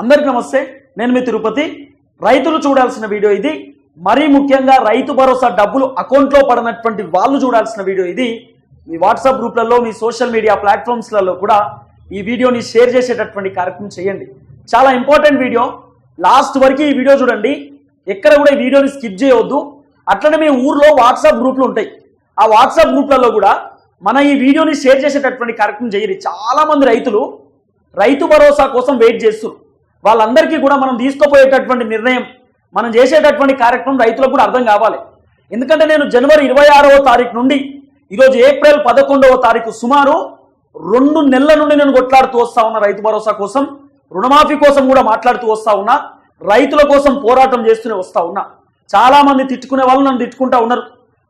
అందరికీ నమస్తే. నేను మీ తిరుపతి. రైతులు చూడాల్సిన వీడియో ఇది. మరీ ముఖ్యంగా రైతు భరోసా డబ్బులు అకౌంట్లో పడినటువంటి వాళ్ళు చూడాల్సిన వీడియో ఇది. మీ వాట్సాప్ గ్రూప్లలో మీ సోషల్ మీడియా ప్లాట్ఫామ్స్లలో కూడా ఈ వీడియోని షేర్ చేసేటటువంటి కార్యక్రమం చేయండి. చాలా ఇంపార్టెంట్ వీడియో. లాస్ట్ వరకు ఈ వీడియో చూడండి. ఎక్కడ కూడా ఈ వీడియోని స్కిప్ చేయవద్దు. అట్లనే మీ ఊర్లో వాట్సాప్ గ్రూప్లు ఉంటాయి. ఆ వాట్సాప్ గ్రూప్లలో కూడా మన ఈ వీడియోని షేర్ చేసేటటువంటి కార్యక్రమం చేయరు. చాలా మంది రైతులు రైతు భరోసా కోసం వెయిట్ చేస్తున్నారు. వాళ్ళందరికీ కూడా మనం తీసుకోపోయేటటువంటి నిర్ణయం మనం చేసేటటువంటి కార్యక్రమం రైతులకు కూడా అర్థం కావాలి. ఎందుకంటే నేను జనవరి ఇరవై ఆరవ తారీఖు నుండి ఈరోజు ఏప్రిల్ పదకొండవ తారీఖు సుమారు రెండు నెలల నుండి నేను కొట్లాడుతూ వస్తా ఉన్నా రైతు భరోసా కోసం రుణమాఫీ కోసం కూడా మాట్లాడుతూ వస్తా ఉన్నా రైతుల కోసం పోరాటం చేస్తూనే వస్తా ఉన్నా. చాలా మంది తిట్టుకునే వాళ్ళు నన్ను తిట్టుకుంటా ఉన్నారు.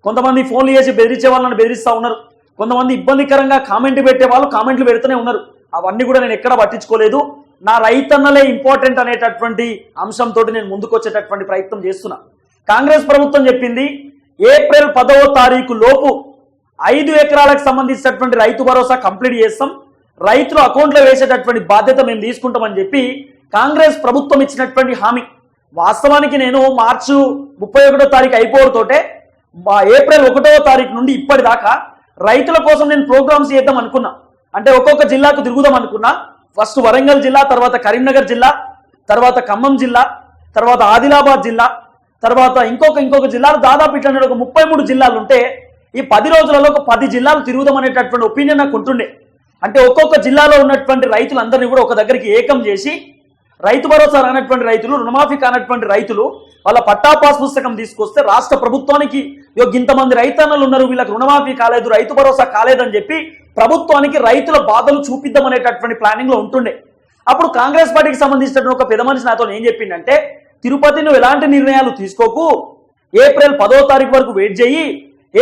కొంతమంది ఫోన్లు చేసి బెదిరించే వాళ్ళు నన్ను బెదిరిస్తా ఉన్నారు. కొంతమంది ఇబ్బందికరంగా కామెంట్ పెట్టే వాళ్ళు కామెంట్లు పెడుతూనే ఉన్నారు. అవన్నీ కూడా నేను ఎక్కడ పట్టించుకోలేదు. నా రైతన్నలే ఇంపార్టెంట్ అనేటటువంటి అంశంతో నేను ముందుకొచ్చేటటువంటి ప్రయత్నం చేస్తున్నా. కాంగ్రెస్ ప్రభుత్వం చెప్పింది ఏప్రిల్ పదవ తారీఖు లోపు ఐదు ఎకరాలకు సంబంధించినటువంటి రైతు భరోసా కంప్లీట్ చేస్తాం. రైతుల అకౌంట్లో వేసేటటువంటి బాధ్యత మేము తీసుకుంటామని చెప్పి కాంగ్రెస్ ప్రభుత్వం ఇచ్చినటువంటి హామీ. వాస్తవానికి నేను మార్చు ముప్పై ఒకటో తారీఖు అయిపోవడంతోటే మా ఏప్రిల్ ఒకటో తారీఖు నుండి ఇప్పటిదాకా రైతుల కోసం నేను ప్రోగ్రామ్స్ చేద్దాం అనుకున్నా. అంటే ఒక్కొక్క జిల్లాకు తిరుగుదాం అనుకున్నా. ఫస్ట్ వరంగల్ జిల్లా తర్వాత కరీంనగర్ జిల్లా తర్వాత ఖమ్మం జిల్లా తర్వాత ఆదిలాబాద్ జిల్లా తర్వాత ఇంకొక ఇంకొక జిల్లాలు. దాదాపు ఇట్లా ఒక ముప్పై మూడు జిల్లాలు ఉంటే ఈ పది రోజులలో ఒక పది జిల్లాలు తిరుగుదాం అనేటటువంటి ఒపీనియన్ నాకు ఉంటుండే. అంటే ఒక్కొక్క జిల్లాలో ఉన్నటువంటి రైతులందరినీ కూడా ఒక దగ్గరికి ఏకం చేసి రైతు భరోసా రానటువంటి రైతులు రుణమాఫీ కానటువంటి రైతులు వాళ్ళ పట్టా పాస్ పుస్తకం తీసుకొస్తే రాష్ట్ర ప్రభుత్వానికి ఇంతమంది రైతన్నలు ఉన్నారు వీళ్ళకి రుణమాఫీ కాలేదు రైతు భరోసా కాలేదని చెప్పి ప్రభుత్వానికి రైతుల బాధలు చూపిద్దాం అనేటటువంటి ప్లానింగ్లో ఉంటుండే. అప్పుడు కాంగ్రెస్ పార్టీకి సంబంధించినటువంటి ఒక పెద్ద మనిషి నాతో ఏం చెప్పిండంటే తిరుపతి నువ్వు ఎలాంటి నిర్ణయాలు తీసుకోకు. ఏప్రిల్ పదో తారీఖు వరకు వెయిట్ చేయి.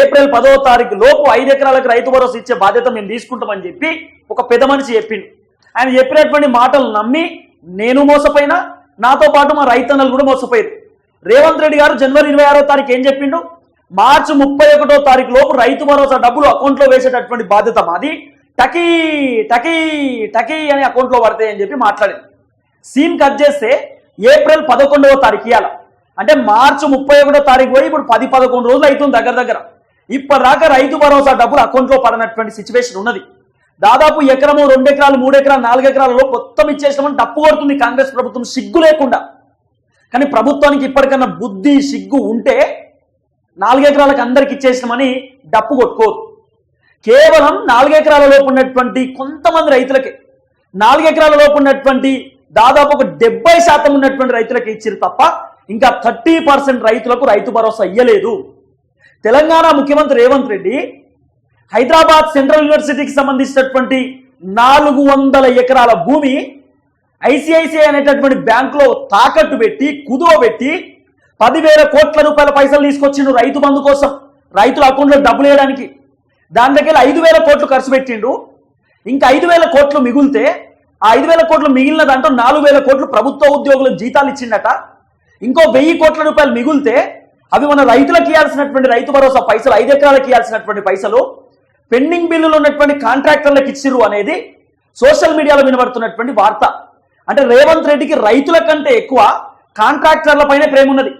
ఏప్రిల్ పదో తారీఖు లోపు ఐదు ఎకరాలకు రైతు భరోసా ఇచ్చే బాధ్యత మేము తీసుకుంటామని చెప్పి ఒక పెద్ద మనిషి చెప్పిండు. ఆయన చెప్పినటువంటి మాటలు నమ్మి నేను మోసపోయినా నాతో పాటు మా రైతన్నలు కూడా మోసపోయారు. రేవంత్ రెడ్డి గారు జనవరి ఇరవై ఆరో తారీఖు ఏం చెప్పిండు? మార్చి ముప్పై ఒకటో తారీఖు లోపు రైతు భరోసా డబ్బులు అకౌంట్లో వేసేటటువంటి బాధ్యత మాది. టకీ టకీ టకీ అని అకౌంట్లో పడతాయి అని చెప్పి మాట్లాడింది. సీన్ కట్ చేస్తే ఏప్రిల్ పదకొండవ తారీఖు ఇవ్వాల అంటే మార్చి ముప్పై ఒకటో తారీఖు పోయి ఇప్పుడు పది పదకొండు రోజులు అవుతుంది దగ్గర దగ్గర. ఇప్పటిదాకా రైతు భరోసా డబ్బులు అకౌంట్లో పడినటువంటి సిచ్యువేషన్ ఉన్నది. దాదాపు ఎకరము రెండు ఎకరాలు మూడు ఎకరాలు నాలుగు ఎకరాలలో మొత్తం ఇచ్చేసినామని డప్పు కొడుతుంది కాంగ్రెస్ ప్రభుత్వం సిగ్గు లేకుండా. కానీ ప్రభుత్వానికి ఇప్పటికన్నా బుద్ధి సిగ్గు ఉంటే నాలుగెకరాలకు అందరికి ఇచ్చేసినామని డప్పు కొట్టుకోదు కేవలం నాలుగు ఎకరాల లోపు ఉన్నటువంటి కొంతమంది రైతులకే నాలుగు ఎకరాల లోపు ఉన్నటువంటి దాదాపు ఒక డెబ్బై శాతం ఉన్నటువంటి రైతులకు ఇచ్చారు తప్ప ఇంకా థర్టీ పర్సెంట్ రైతులకు రైతు భరోసా ఇయ్యలేదు. తెలంగాణ ముఖ్యమంత్రి రేవంత్ రెడ్డి హైదరాబాద్ సెంట్రల్ యూనివర్సిటీకి సంబంధించినటువంటి నాలుగు వందల ఎకరాల భూమి ఐసిఐసిఐ అనేటటువంటి బ్యాంకులో తాకట్టు పెట్టి కుదువ పెట్టి పదివేల కోట్ల రూపాయల పైసలు తీసుకొచ్చిండు రైతు బంధు కోసం. రైతుల అకౌంట్లో డబ్బులు వేయడానికి. దాని దగ్గర ఐదు వేల కోట్లు ఖర్చు పెట్టిండు. ఇంకా ఐదు వేల కోట్లు మిగిలితే ఆ ఐదు వేల కోట్లు మిగిలిన దాంట్లో నాలుగు వేల కోట్లు ప్రభుత్వ ఉద్యోగులకు జీతాలు ఇచ్చిండట. ఇంకో వెయ్యి కోట్ల రూపాయలు మిగిలితే అవి మన రైతులకు ఇవ్వాల్సినటువంటి రైతు భరోసా పైసలు ఐదు ఎకరాలకు ఇవ్వాల్సినటువంటి పైసలు పెండింగ్ బిల్లులు ఉన్నటువంటి కాంట్రాక్టర్లకు ఇచ్చిర్రు అనేది సోషల్ మీడియాలో వినబడుతున్నటువంటి వార్త. అంటే రేవంత్ రెడ్డికి రైతుల కంటే ఎక్కువ కాంట్రాక్టర్ల పైన ప్రేమ ఉన్నది.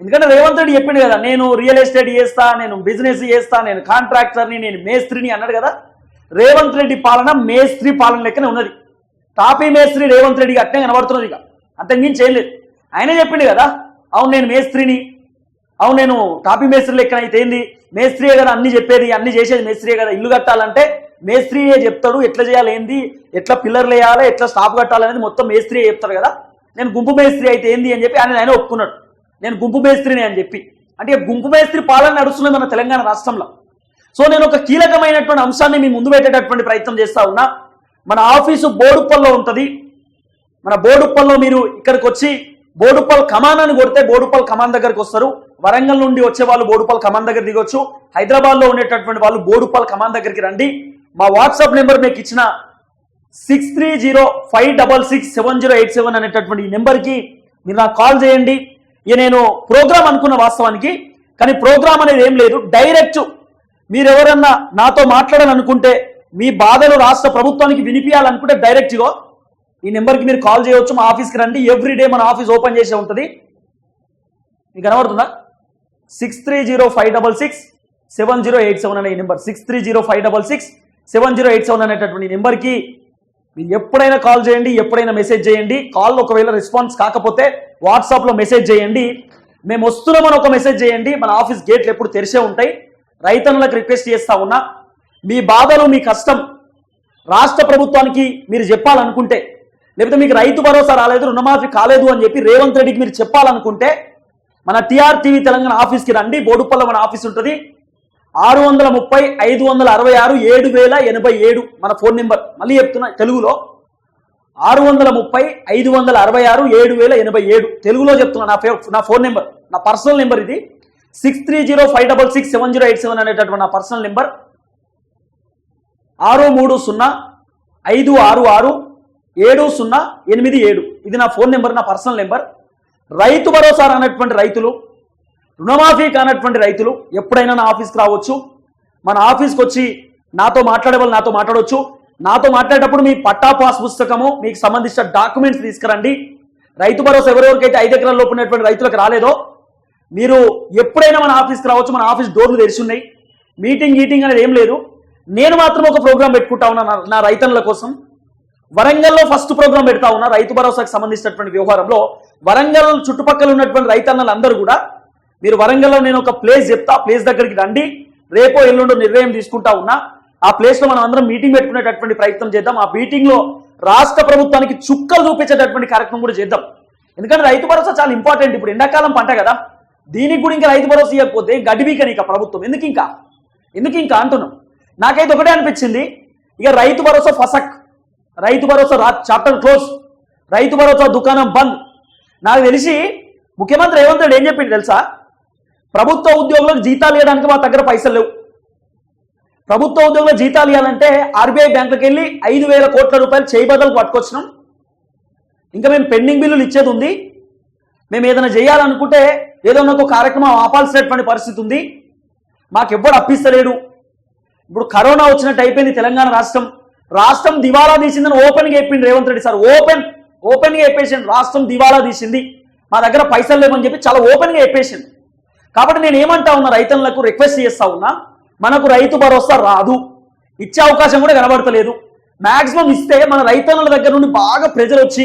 ఎందుకంటే రేవంత్ రెడ్డి చెప్పిండు కదా నేను రియల్ ఎస్టేట్ చేస్తా నేను బిజినెస్ చేస్తా నేను కాంట్రాక్టర్ని నేను మేస్త్రిని అన్నాడు కదా. రేవంత్ రెడ్డి పాలన మేస్త్రి పాలన లెక్కనే ఉన్నది. తాపీ మేస్త్రి రేవంత్ రెడ్డికి అట్నే కనబడుతున్నది ఇక. అంతకుమించి ఏం లేదు. ఆయనే చెప్పిండు కదా అవును నేను మేస్త్రిని అవును నేను టాపీ మేస్త్రి లెక్కన అయితే ఏంది? మేస్త్రియే కదా అన్ని చెప్పేది అన్ని చేసేది మేస్త్రియే కదా. ఇల్లు కట్టాలంటే మేస్త్రియే చెప్తాడు ఎట్లా చేయాలి ఏంది? ఎట్లా పిల్లర్లు వేయాలి ఎట్లా స్టాప్ కట్టాలనేది మొత్తం మేస్త్రియే చెప్తాడు కదా. నేను గుంపు మేస్త్రి అయితే ఏంది అని చెప్పి ఆయన ఆయన ఒప్పుకున్నాడు. నేను గుంపు మేస్త్రిని అని చెప్పి. అంటే గుంపు మేస్త్రి పాలన నడుస్తున్నది మన తెలంగాణ రాష్ట్రంలో. సో నేను ఒక కీలకమైనటువంటి అంశాన్ని మీ ముందు పెట్టేటటువంటి ప్రయత్నం చేస్తా ఉన్నా. మన ఆఫీసు బోడుప్పల్లో ఉంటుంది. మన బోడుప్పల్లో మీరు ఇక్కడికి వచ్చి బోడుప్పల్ కమాన్ అని కొడితే బోడుప్పల్ కమాన్ దగ్గరకు వస్తారు. వరంగల్ నుండి వచ్చే వాళ్ళు బోడుపల్ కమాన్ దగ్గర దిగొచ్చు. హైదరాబాద్లో ఉండేటటువంటి వాళ్ళు బోడుపల్ కమాన్ దగ్గరికి రండి. మా వాట్సాప్ నెంబర్ మీకు ఇచ్చిన six three zero five double six seven zero eight seven అనేటటువంటి ఈ నెంబర్కి మీరు నాకు కాల్ చేయండి. ఇక నేను ప్రోగ్రామ్ అనుకున్న వాస్తవానికి కానీ ప్రోగ్రామ్ అనేది ఏం లేదు. డైరెక్ట్ మీరెవరన్నా నాతో మాట్లాడాలనుకుంటే మీ బాధలు రాష్ట్ర ప్రభుత్వానికి వినిపించాలనుకుంటే డైరెక్ట్గా ఈ నెంబర్కి మీరు కాల్ చేయవచ్చు మా ఆఫీస్కి రండి. ఎవ్రీ డే మన ఆఫీస్ ఓపెన్ చేసే ఉంటుంది. మీకు కనబడుతుందా? Six three zero five double six seven zero eight seven అనే number. Six three zero five double six seven zero eight seven అనేటటువంటి నెంబర్కి మీరు ఎప్పుడైనా కాల్ చేయండి ఎప్పుడైనా మెసేజ్ చేయండి. కాల్ ఒకవేళ రెస్పాన్స్ కాకపోతే వాట్సాప్లో మెసేజ్ చేయండి. మేము వస్తున్నామని ఒక మెసేజ్ చేయండి. మన ఆఫీస్ గేట్లు ఎప్పుడు తెరిచే ఉంటాయి. రైతన్నులకు రిక్వెస్ట్ చేస్తా ఉన్నా మీ బాధలు మీ కష్టం రాష్ట్ర ప్రభుత్వానికి మీరు చెప్పాలనుకుంటే లేకపోతే మీకు రైతు భరోసా రాలేదు రుణమాఫీ కాలేదు అని చెప్పి రేవంత్ రెడ్డికి మీరు చెప్పాలనుకుంటే మన టీఆర్ టీవీ తెలంగాణ ఆఫీస్కి రండి. బోడుపల్ల మన ఆఫీస్ ఉంటుంది. ఆరు వందల ముప్పై ఐదు వందల అరవై ఆరు ఏడు వేల ఎనభై ఏడు మన ఫోన్ నెంబర్. మళ్ళీ చెప్తున్నా తెలుగులో. ఆరు వందల ముప్పై ఐదు వందల అరవై ఆరు ఏడు వేల ఎనభై ఏడు. తెలుగులో చెప్తున్నా నా ఫే నా ఫోన్ నెంబర్. నా పర్సనల్ నెంబర్ ఇది. Six three zero five double six seven zero eight seven అనేటటువంటి నా పర్సనల్ నెంబర్. ఆరు మూడు సున్నా ఐదు ఆరు ఆరు ఏడు సున్నా ఎనిమిది ఏడు. ఇది నా ఫోన్ నెంబర్ నా పర్సనల్ నెంబర్. రైతు భరోసా అనేటువంటి రైతులు రుణమాఫీ కానటువంటి రైతులు ఎప్పుడైనా నా ఆఫీస్కి రావచ్చు. మన ఆఫీస్కి వచ్చి నాతో మాట్లాడే వాళ్ళు నాతో మాట్లాడవచ్చు నాతో మాట్లాడేటప్పుడు మీ పట్టా పాస్ పుస్తకము మీకు సంబంధించిన డాక్యుమెంట్స్ తీసుకురండి. రైతు భరోసా ఎవరెవరికైతే ఐదు ఎకరాల లోపు ఉన్నటువంటి రైతులకు రాలేదో మీరు ఎప్పుడైనా మన ఆఫీస్కి రావచ్చు. మన ఆఫీస్ డోర్లు తెరిచి ఉన్నాయి. మీటింగ్ గీటింగ్ అనేది ఏం లేదు. నేను మాత్రం ఒక ప్రోగ్రామ్ పెట్టుకుంటా ఉన్నా నా- నా రైతన్నుల కోసం. వరంగల్లో ఫస్ట్ ప్రోగ్రామ్ పెడతా ఉన్నా రైతు భరోసాకు సంబంధించినటువంటి వ్యవహారంలో వరంగల్ చుట్టుపక్కల ఉన్నటువంటి రైతన్నలు అందరూ కూడా మీరు వరంగల్లో నేను ఒక ప్లేస్ చెప్తా ఆ ప్లేస్ దగ్గరికి రండి. రేపో ఎల్లుండో నిర్ణయం తీసుకుంటా ఉన్నా. ఆ ప్లేస్లో మనం అందరం మీటింగ్ పెట్టుకునేటటువంటి ప్రయత్నం చేద్దాం. ఆ మీటింగ్లో రాష్ట్ర ప్రభుత్వానికి చుక్కలు చూపించేటటువంటి కార్యక్రమం కూడా చేద్దాం. ఎందుకంటే రైతు భరోసా చాలా ఇంపార్టెంట్ ఇప్పుడు ఎండాకాలం పంట కదా. దీనికి కూడా ఇంకా రైతు భరోసా ఇవ్వకపోతే గడిబీకని ఇక ప్రభుత్వం. ఎందుకు ఇంకా? ఎందుకు ఇంకా అంటున్నాం? నాకైతే ఒకటే అనిపించింది. ఇక రైతు భరోసా ఫసక్. రైతు భరోసా రా చాప్టర్ క్లోజ్ రైతు భరోసా దుకాణం బంద్. నాకు తెలిసి ముఖ్యమంత్రి రేవంత్ రెడ్డి ఏం చెప్పింది తెలుసా? ప్రభుత్వ ఉద్యోగులకు జీతాలు ఇవ్వడానికి మా దగ్గర పైసలు లేవు. ప్రభుత్వ ఉద్యోగుల జీతాలు ఇవ్వాలంటే ఆర్బీఐ బ్యాంకుకి వెళ్ళి ఐదు వేల కోట్ల రూపాయలు చేయి పట్టుకొచ్చినాం. ఇంకా మేము పెండింగ్ బిల్లులు ఇచ్చేది ఉంది. మేము ఏదైనా చేయాలనుకుంటే ఏదైనా ఒక కార్యక్రమం ఆపాల్సినటువంటి పరిస్థితి ఉంది. మాకెవ్వడు అప్పిస్తలేడు. ఇప్పుడు కరోనా వచ్చినట్టు అయిపోయింది తెలంగాణ రాష్ట్రం. రాష్ట్రం దివాలా తీసిందని ఓపెన్గా చెప్పింది రేవంత్ రెడ్డి సార్. ఓపెన్ ఓపెన్గా చెప్పేసింది రాష్ట్రం దివాలా తీసింది. మా దగ్గర పైసలు లేవని చెప్పి చాలా ఓపెన్గా చెప్పేసింది కాబట్టి నేను ఏమంటా ఉన్నా రైతులకు రిక్వెస్ట్ చేస్తా ఉన్నా మనకు రైతు భరోసా రాదు. ఇచ్చే అవకాశం కూడా కనబడతలేదు. మాక్సిమం ఇస్తే మన రైతన్నల దగ్గర నుండి బాగా ప్రజలు వచ్చి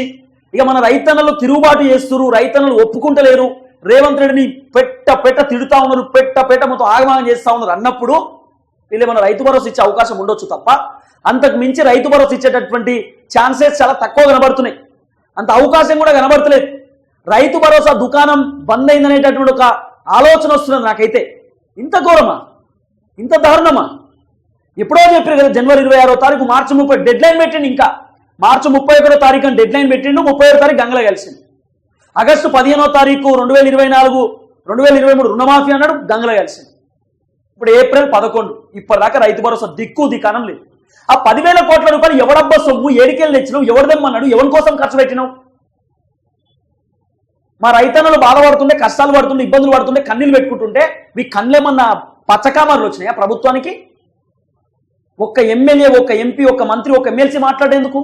ఇక మన రైతన్నలు తిరుగుబాటు చేస్తున్నారు రైతన్నలు ఒప్పుకుంటలేరు. రేవంత్ రెడ్డిని పెట్ట పెట్ట తిడుతా ఉన్నారు పెట్ట పెట్ట మొత్తం ఆగమాగం చేస్తా ఉన్నారు అన్నప్పుడు వీళ్ళు మన రైతు భరోసా ఇచ్చే అవకాశం ఉండొచ్చు తప్ప అంతకు మించి రైతు భరోసా ఇచ్చేటటువంటి ఛాన్సెస్ చాలా తక్కువ కనబడుతున్నాయి. అంత అవకాశం కూడా కనబడతలేదు. రైతు భరోసా దుకాణం బంద్ అయిందనేటటువంటి ఒక ఆలోచన వస్తున్నది నాకైతే. ఇంత ఘోరమా? ఇంత దారుణమా? ఎప్పుడో చెప్పారు కదా జనవరి ఇరవై ఆరో తారీఖు మార్చి ముప్పై డెడ్ లైన్ పెట్టిండు ఇంకా. మార్చి ముప్పై ఒకటో తారీఖు డెడ్ లైన్ పెట్టిండు ముప్పై ఒకటో తారీఖు గంగలో కలిసింది ఆగస్టు పదిహేనో తారీఖు రెండు వేల ఇరవై నాలుగు రెండు వేల ఇరవై మూడు రుణమాఫీ అన్నాడు గంగలో కలిసింది ఇప్పుడు ఏప్రిల్ పదకొండు ఇప్పటిదాకా రైతు భరోసా దిక్కు దికానం లేదు. ఆ పదివేల కోట్ల రూపాయలు ఎవడబ్బా సొమ్ము? ఏడికెళ్ళి తెచ్చినావు? ఎవరు ఎవరి కోసం ఖర్చు పెట్టినావు? మా రైతన్నలు బాధపడుతుంటే కష్టాలు పడుతుంటే ఇబ్బందులు పడుతుంటే కన్నీళ్ళు పెట్టుకుంటుంటే మీ కళ్ళేమన్నా పచ్చకామర్లు వచ్చినాయా ప్రభుత్వానికి? ఒక్క ఎమ్మెల్యే ఒక్క ఎంపీ ఒక్క మంత్రి ఒక్క ఎమ్మెల్సీ మాట్లాడేందుకు?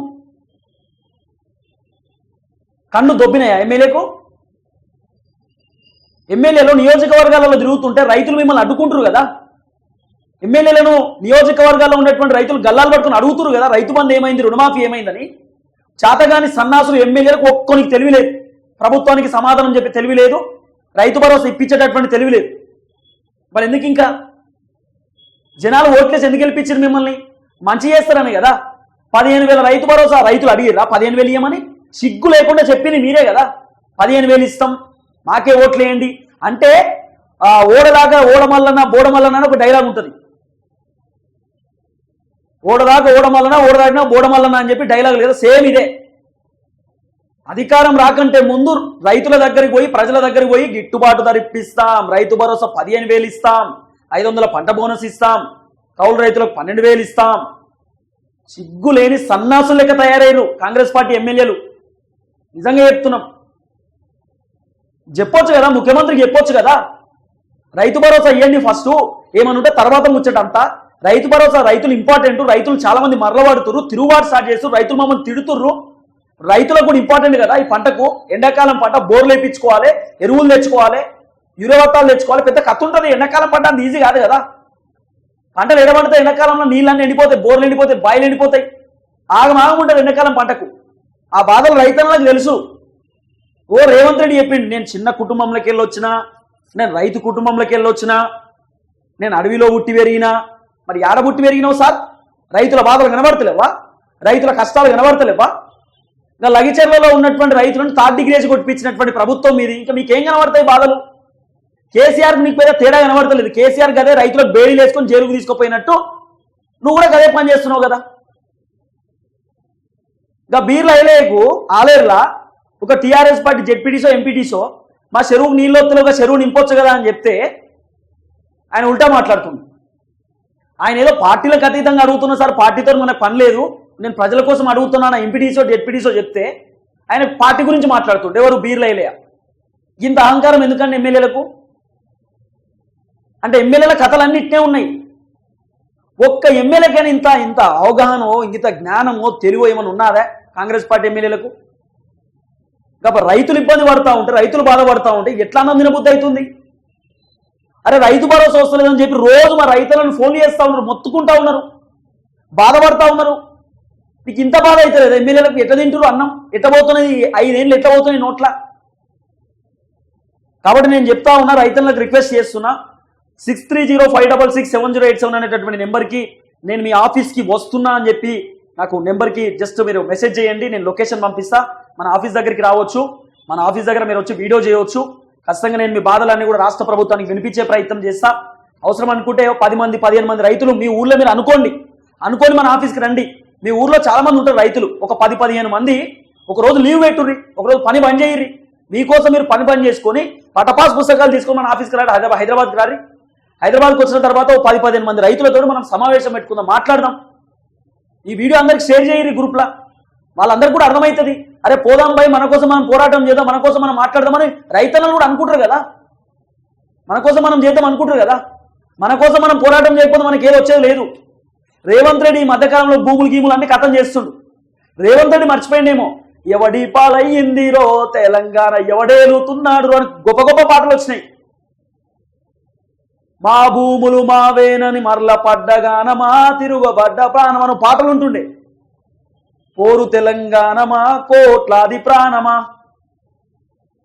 కన్ను దొబ్బినాయా ఎమ్మెల్యేకు? ఎమ్మెల్యేలు నియోజకవర్గాలలో తిరుగుతుంటే రైతులు మిమ్మల్ని అడ్డుకుంటారు కదా. ఎమ్మెల్యేలను నియోజకవర్గాల్లో ఉన్నటువంటి రైతులు గల్లాలు పట్టుకుని అడుగుతురు కదా రైతు బంధు ఏమైంది రుణమాఫీ ఏమైందని. చేతగాని సన్నాసులు ఎమ్మెల్యేలకు ఒక్కొనికి తెలివిలేదు ప్రభుత్వానికి సమాధానం చెప్పి తెలివి లేదు. రైతు భరోసా ఇప్పించేటటువంటి తెలివి లేదు. మరి ఎందుకు ఇంకా? జనాలు ఓట్లేసి ఎందుకు గెలిపించారు మిమ్మల్ని? మంచి చేస్తారని కదా. పదిహేను వేల రైతు భరోసా రైతులు అడిగిరా పదిహేను వేలు ఇవ్వమని సిగ్గు లేకుండా చెప్పింది మీరే కదా. పదిహేను వేలు ఇస్తాం. మాకే ఓట్లేయండి అంటే ఆ ఓడలాగా ఓడమల్లన బోడమల్లన ఒక డైలాగ్ ఉంటుంది. ఓడదాకా ఓడమల్లన ఓడదాడినా బోడమల్లన అని చెప్పి డైలాగ్ లేదా. సేమ్ ఇదే. అధికారం రాకంటే ముందు రైతుల దగ్గరికి పోయి ప్రజల దగ్గరికి పోయి గిట్టుబాటు ధర ఇప్పిస్తాం. రైతు భరోసా పదిహేను వేలు ఇస్తాం. ఐదు వందల పంట బోనస్ ఇస్తాం. కౌలు రైతులకు పన్నెండు వేలు ఇస్తాం. సిగ్గు లేని సన్నాసులు లెక్క తయారయ్యారు కాంగ్రెస్ పార్టీ ఎమ్మెల్యేలు. నిజంగా చెప్తున్నాం. చెప్పొచ్చు కదా ముఖ్యమంత్రికి చెప్పొచ్చు కదా. రైతు భరోసా ఇవ్వండి ఫస్ట్. ఏమనుంటే తర్వాత ముచ్చట అంతా. రైతు భరోసా రైతులు ఇంపార్టెంట్. రైతులు చాలా మంది మరలబడుతురు తిరుగుబాటు స్టార్ట్ చేస్తారు రైతులు మమ్మల్ని తిడుతుర్రు. రైతులకు కూడా ఇంపార్టెంట్ కదా ఈ పంటకు ఎండాకాలం పంట బోర్లు వేయించుకోవాలి ఎరువులు తెచ్చుకోవాలి యురవత్తాలు తెచ్చుకోవాలి పెద్ద కత్తు ఉంటుంది. ఎండాకాలం పంట అంత ఈజీ కాదు కదా. పంటలు ఎడబడితే ఎండాకాలంలో నీళ్ళన్నీ ఎండిపోతాయి బోర్లు ఎండిపోతాయి బాయిలు ఎండిపోతాయి. ఆగమాగం ఉంటుంది ఎండాకాలం పంటకు. ఆ బాధలు రైతన్నలకు తెలుసు. ఓ రేవంత్ రెడ్డి చెప్పిండు నేను చిన్న కుటుంబంలోకి వెళ్ళి వచ్చినా నేను రైతు కుటుంబంలోకి వెళ్ళి వచ్చినా నేను అడవిలో ఉట్టి పెరిగినా మరి ఆడ పెరిగినావు సార్? రైతుల బాధలు కనబడతలేవా? రైతుల కష్టాలు కనబడతలేవా? ఇంకా లగిచెర్లలో ఉన్నటువంటి రైతులను థర్డ్ డిగ్రీ కొట్టించినటువంటి ప్రభుత్వం మీది ఇంకా మీకేం కనబడతాయి బాధలు? కేసీఆర్ నీకు పేద తేడా కనబడతలేదు. కేసీఆర్ గదే రైతులకు బేడీలు వేసుకొని జైలుకు తీసుకుపోయినట్టు నువ్వు కూడా గదే పని చేస్తున్నావు కదా. ఇంకా బీర్ల ఐలేకు ఆలేర్లా ఒక టీఆర్ఎస్ పార్టీ జెడ్పీటీసో ఎంపీటీసో మా చెరువుకు నీళ్ళు ఒక చెరువు నింపొచ్చు కదా అని చెప్తే ఆయన ఉల్టా మాట్లాడుతుంది. ఆయన ఏదో పార్టీలకు అతీతంగా అడుగుతున్నా సార్ పార్టీతో మనకు పని లేదు. నేను ప్రజల కోసం అడుగుతున్నాను? ఎంపీటీసో జెడ్పీటీసో చెప్తే ఆయన పార్టీ గురించి మాట్లాడుతుండే. ఎవరు? బీర్లైలయ ఇంత అహంకారం ఎందుకండి ఎమ్మెల్యేలకు? అంటే ఎమ్మెల్యేల కథలన్నీ ఉన్నాయి. ఒక్క ఎమ్మెల్యేకైనా ఇంత ఇంత అవగాహనో ఇంత జ్ఞానమో తెలివో ఏమైనా ఉన్నారా కాంగ్రెస్ పార్టీ ఎమ్మెల్యేలకు? కాబట్టి రైతులు ఇబ్బంది పడతా ఉంటే రైతులు బాధపడతా ఉంటే ఎట్లా అన్నం బుద్ధి అవుతుంది? అరే రైతు భరోసా వస్తలేదని చెప్పి రోజు మా రైతులను ఫోన్ చేస్తూ ఉన్నారు మొత్తుకుంటా ఉన్నారు బాధపడతా ఉన్నారు. నీకు ఇంత బాధ అయితే లేదు ఎమ్మెల్యేలకు ఎట్లా తింటారు అన్నం? ఎట్లా పోతున్నది ఐదేళ్ళు ఎట్లా పోతున్నాయి నోట్ల? కాబట్టి నేను చెప్తా ఉన్నా రైతులకు రిక్వెస్ట్ చేస్తున్నా six three zero five double six seven zero eight seven అనేటటువంటి నెంబర్కి నేను మీ ఆఫీస్కి వస్తున్నా అని చెప్పి నాకు నెంబర్కి జస్ట్ మీరు మెసేజ్ చేయండి నేను లొకేషన్ పంపిస్తా. మన ఆఫీస్ దగ్గరికి రావచ్చు. మన ఆఫీస్ దగ్గర మీరు వచ్చి వీడియో చేయవచ్చు ఖచ్చితంగా నేను మీ బాధలన్నీ కూడా రాష్ట్ర ప్రభుత్వానికి వినిపించే ప్రయత్నం చేస్తా. అవసరం అనుకుంటే పది మంది పదిహేను మంది రైతులు మీ ఊళ్ళో మీరు అనుకోండి. అనుకోని మన ఆఫీస్కి రండి. మీ ఊర్లో చాలా మంది ఉంటారు రైతులు. ఒక పది పదిహేను మంది ఒక రోజు లీవ్ పెట్టుర్రి ఒకరోజు పని బంద్ చేయర్రి. మీకోసం మీరు పని బంద్ చేసుకొని పటపాస్ పుస్తకాలు తీసుకొని మన ఆఫీస్కి రాడు హైదరాబాద్ హైదరాబాద్కి రారి హైదరాబాద్కి వచ్చిన తర్వాత ఒక పది పదిహేను మంది రైతులతో మనం సమావేశం పెట్టుకుందాం మాట్లాడదాం. ఈ వీడియో అందరికి షేర్ చేయరు గ్రూప్లో. వాళ్ళందరికీ కూడా అర్థమవుతుంది. అరే పోదాం భయ్ మన కోసం మనం పోరాటం చేద్దాం మన కోసం మనం మాట్లాడదామని రైతులను కూడా అనుకుంటారు కదా. మన కోసం మనం చేద్దాం అనుకుంటారు కదా. మన కోసం మనం పోరాటం చేయకపోతే మనకి ఏదో వచ్చేది లేదు. రేవంత్ రెడ్డి ఈ మధ్యకాలంలో భూములు గీములు అన్ని కథం చేస్తుండు. రేవంత్ రెడ్డి మర్చిపోయిండేమో. ఎవడి పాలయ్యిందిరో తెలంగాణ ఎవడేలుతున్నాడు అని గొప్ప గొప్ప పాటలు వచ్చినాయి. మా భూములు మావేనని మరల పడ్డగాన మా తిరుగబడ్డ ప్రాణం పాటలు ఉంటుండే. పోరు తెలంగాణమా కోట్లాది ప్రాణమా.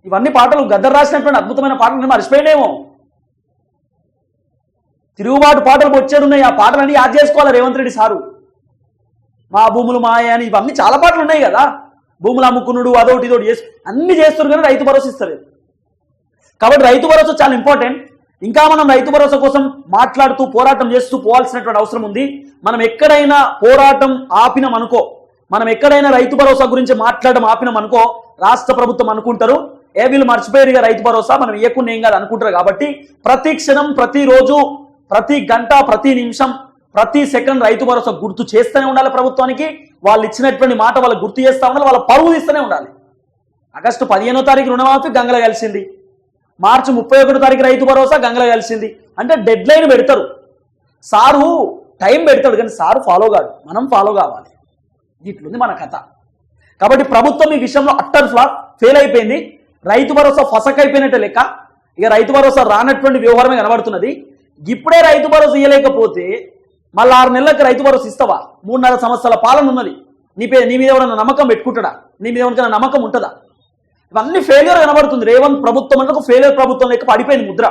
ఇవన్నీ పాటలు గద్దర్ రాసినటువంటి అద్భుతమైన పాటలు మర్చిపోయినేమో తిరుగుబాటు పాటలు వచ్చేడున్నాయి ఆ పాటలన్నీ యాడ్ చేసుకోవాలి రేవంత్ రెడ్డి సారు. మా భూములు మాయ అని ఇవన్నీ చాలా పాటలు ఉన్నాయి కదా. భూములు అమ్ముకునుడు అదొకటి ఇదోటి చేసు అన్ని చేస్తారు కానీ రైతు భరోసా ఇస్తారు కాబట్టి రైతు భరోసా చాలా ఇంపార్టెంట్ ఇంకా మనం రైతు భరోసా కోసం మాట్లాడుతూ పోరాటం చేస్తూ పోవాల్సినటువంటి అవసరం ఉంది. మనం ఎక్కడైనా పోరాటం ఆపినం అనుకో మనం ఎక్కడైనా రైతు భరోసా గురించి మాట్లాడడం ఆపినం అనుకో రాష్ట్ర ప్రభుత్వం అనుకుంటారు. ఏ వీళ్ళు మర్చిపోయారు రైతు భరోసా మనం ఇవ్వకుండా ఏం కాదు అనుకుంటారు. కాబట్టి ప్రతి క్షణం ప్రతిరోజు ప్రతి గంట ప్రతి నిమిషం ప్రతి సెకండ్ రైతు భరోసా గుర్తు చేస్తూనే ఉండాలి ప్రభుత్వానికి. వాళ్ళు ఇచ్చినటువంటి మాట వాళ్ళు గుర్తు చేస్తూ ఉండాలి వాళ్ళ పరువు తీస్తూనే ఉండాలి. ఆగస్టు పదిహేనో తారీఖు రుణమాఫీ గంగల కలిసింది. మార్చి ముప్పై ఒకటో తారీఖు రైతు భరోసా గంగల కలిసింది. అంటే డెడ్ లైన్ పెడతారు. సారు టైం పెడతాడు కానీ సారు ఫాలో కాదు మనం ఫాలో కావాలి. ఇట్లుంది మన కథ. కాబట్టి ప్రభుత్వం ఈ విషయంలో అట్టర్ ఫ్లాప్ ఫెయిల్ అయిపోయింది. రైతు భరోసా ఫసక్ అయిపోయినట్టే లెక్క. ఇక రైతు భరోసా రానటువంటి వ్యవహారమే కనబడుతున్నది. ఇప్పుడే రైతు భరోసా ఇవ్వలేకపోతే మళ్ళీ ఆరు నెలలకు రైతు భరోసా ఇస్తావా? మూడున్నర సంవత్సరాల పాలన ఉన్నది. నీ పే నీ మీద ఎవరైనా నమ్మకం పెట్టుకుంటాడా? నీ మీద ఎవరికైనా నమ్మకం ఉంటుందా? ఇవన్నీ ఫెయిల్యూర్ కనబడుతుంది. రేవంత్ ప్రభుత్వం అంటే ఒక ఫెయిల్యూర్ ప్రభుత్వం లేక పడిపోయింది ముద్ర.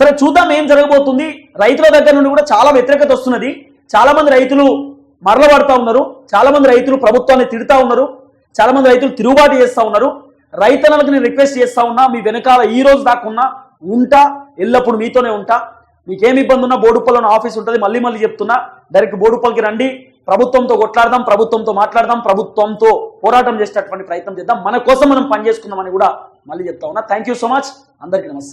సరే చూద్దాం ఏం జరగబోతుంది. రైతుల దగ్గర నుండి కూడా చాలా వ్యతిరేకత వస్తున్నది. చాలా మంది రైతులు మరల పడతా ఉన్నారు. చాలా మంది రైతులు ప్రభుత్వాన్ని తిడతా ఉన్నారు. చాలా మంది రైతులు తిరుగుబాటు చేస్తా ఉన్నారు. రైతన్నలకు నేను రిక్వెస్ట్ చేస్తా ఉన్నా మీ వెనకాల ఈ రోజు దాకా ఉన్నా ఉంటా ఎల్లప్పుడు మీతోనే ఉంటా. మీకేమి ఇబ్బంది ఉన్నా బోడుప్పల్లో ఆఫీస్ ఉంటుంది మళ్ళీ మళ్ళీ చెప్తున్నా. డైరెక్ట్ బోడుప్పల్కి రండి. ప్రభుత్వంతో కొట్లాడదాం ప్రభుత్వంతో మాట్లాడదాం ప్రభుత్వంతో పోరాటం చేసేటటువంటి ప్రయత్నం చేద్దాం. మన కోసం మనం పనిచేసుకుందామని కూడా మళ్ళీ చెప్తా ఉన్నా. థ్యాంక్ యూ సో మచ్ అందరికీ నమస్తే.